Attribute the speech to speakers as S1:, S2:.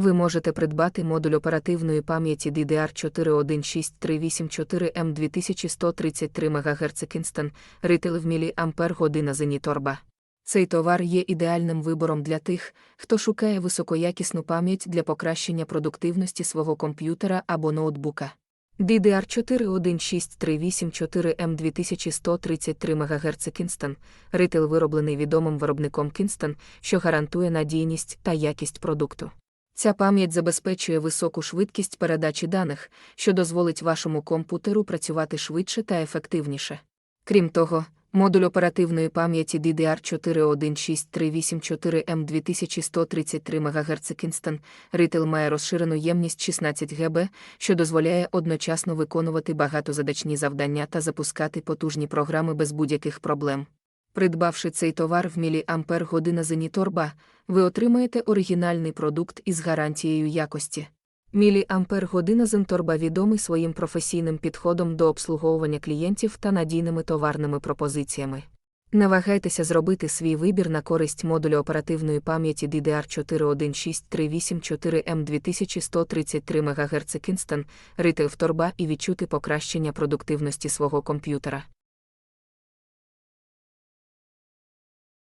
S1: Ви можете придбати модуль оперативної пам'яті DDR4163884M 2133 МГц Kingston, ритейл в міліампер година Зеніторба. Цей товар є ідеальним вибором для тих, хто шукає високоякісну пам'ять для покращення продуктивності свого комп'ютера або ноутбука. DDR4163884M 2133 МГц Kingston – ритейл вироблений відомим виробником Kingston, що гарантує надійність та якість продукту. Ця пам'ять забезпечує високу швидкість передачі даних, що дозволить вашому комп'ютеру працювати швидше та ефективніше. Крім того, модуль оперативної пам'яті DDR4163884M 2133 МГц Kingston ритейл має розширену ємність 16 ГБ, що дозволяє одночасно виконувати багатозадачні завдання та запускати потужні програми без будь-яких проблем. Придбавши цей товар в міліампер година Зеніторба, ви отримаєте оригінальний продукт із гарантією якості. Міліампер година Зенторба відомий своїм професійним підходом до обслуговування клієнтів та надійними товарними пропозиціями. Не вагайтеся зробити свій вибір на користь модулю оперативної пам'яті DDR4163884M 2133 МГц ритейл в торба і відчути покращення продуктивності свого комп'ютера.